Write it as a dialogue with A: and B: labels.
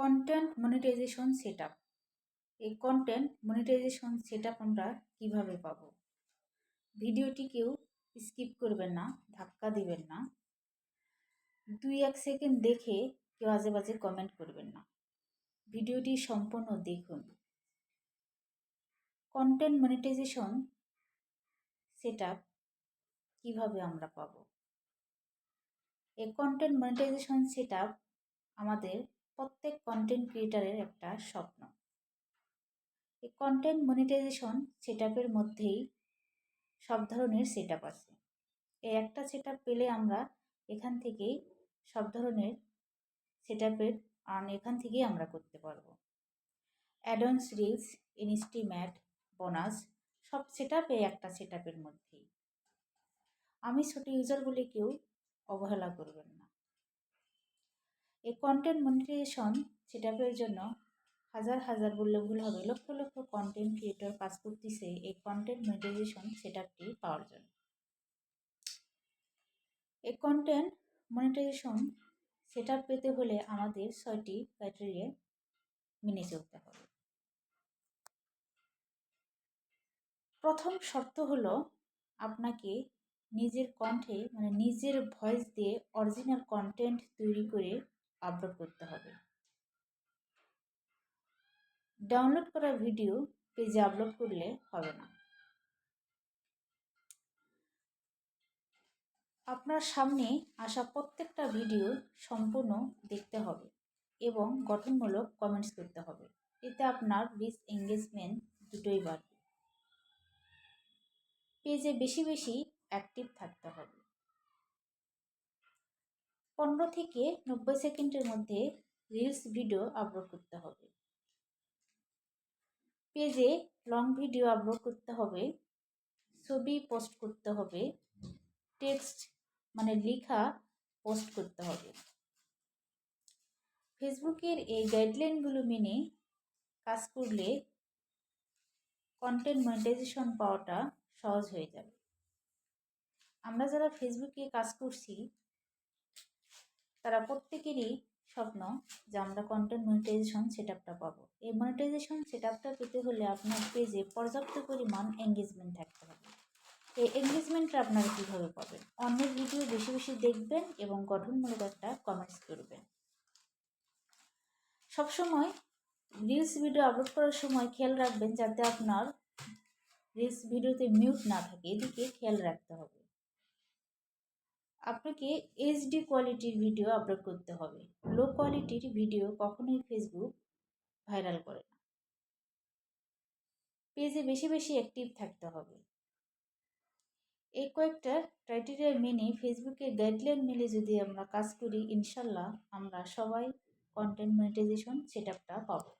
A: Content monetization set এই content monetization set আমরা কীভাবে পাবো? ভিডিওটি কেউ স্কিপ করবেন না, ধাক্কা দিবেন না। দুই এক সেকেন্ড দেখে কেউ আজে বাজে কমেন্ট করবেন না। ভিডিওটি সম্পূর্ণ দেখুন। কন্টেন্ট মনিটাইজেশন সেট কীভাবে আমরা পাব? এই কন্টেন্ট মনিটাইজেশন সেট আমাদের প্রত্যেক কন্টেন্ট ক্রিয়েটারের একটা স্বপ্ন। এই কন্টেন্ট মনিটাইজেশন সেট মধ্যেই সব ধরনের সেট আছে। এই একটা সেট পেলে আমরা এখান থেকেই সব ধরনের সেট আপের আর্ন এখান থেকেই আমরা করতে পারব। অ্যাডন্স রিলস ইনস্টিম্যাট বোনাস সব সেট আপ এই একটা সেট আপের মধ্যেই। আমি ছোট ইউজারগুলিকেও অবহেলা করবেন না। এই কন্টেন্ট মনিটাইজেশন সেটআপের জন্য হাজার হাজার বললে ভুল হবে, লক্ষ লক্ষ কন্টেন্ট ক্রিয়েটর কাজ করতেছে এই কন্টেন্ট মনিটাইজেশন সেটআপটি পাওয়ার জন্য। এই কন্টেন্ট মনিটাইজেশন সেটআপ পেতে হলে আমাদের ছয়টি ক্রাইটেরিয়া মেনে চলতে হবে। প্রথম শর্ত হলো আপনাকে নিজের কণ্ঠে মানে নিজের ভয়েস দিয়ে অরিজিনাল কন্টেন্ট তৈরি করে আপলোড করতে হবে। ডাউনলোড করা ভিডিও পেজে আপলোড করলে হবে না। আপনার সামনে আসা প্রত্যেকটা ভিডিও সম্পূর্ণ দেখতে হবে এবং গঠনমূলক কমেন্টস করতে হবে। এতে আপনার রিচ এঙ্গেজমেন্ট দুটোই বাড়বে। পেজে বেশি বেশি অ্যাক্টিভ থাকতে হবে। পনেরো থেকে নব্বই সেকেন্ডের মধ্যে রিলস ভিডিও আপলোড করতে হবে। পেজে লং ভিডিও আপলোড করতে হবে, ছবি পোস্ট করতে হবে টেক্সট মানে লেখা পোস্ট করতে হবে। ফেসবুকের এই গাইডলাইনগুলো মেনে কাজ করলে কন্টেন্ট মনিটাইজেশন পাওয়াটা সহজ হয়ে যাবে। আমরা যারা ফেসবুকে কাজ করছি তারা প্রত্যেকেরই স্বপ্ন যে আমরা কন্টেন্ট মনিটাইজেশন সেট আপটা পাবো। এই মনিটাইজেশন সেট আপটা পেতে হলে আপনার পেজে পর্যাপ্ত পরিমাণ এঙ্গেজমেন্ট থাকতে হবে। এই এঙ্গেজমেন্টটা আপনারা কীভাবে পাবেন? অন্যের ভিডিও বেশি বেশি দেখবেন এবং গঠনমূলক একটা কমেন্টস করবেন। সবসময় রিলস ভিডিও আপলোড করার সময় খেয়াল রাখবেন যাতে আপনার রিলস ভিডিওতে মিউট না থাকে। এদিকে খেয়াল রাখতে হবে। আপনাকে এইচডি কোয়ালিটির ভিডিও আপলোড করতে হবে। লো কোয়ালিটির ভিডিও কখনোই ফেসবুক ভাইরাল করে না। পেজে বেশি বেশি অ্যাক্টিভ থাকতে হবে। এই কয়েকটা ক্রাইটেরিয়া মেনে ফেসবুকের গাইডলাইন মিলে যদি আমরা কাজ করি, ইনশাল্লাহ আমরা সবাই কন্টেন্ট মনিটাইজেশন সেট আপটা পাবো।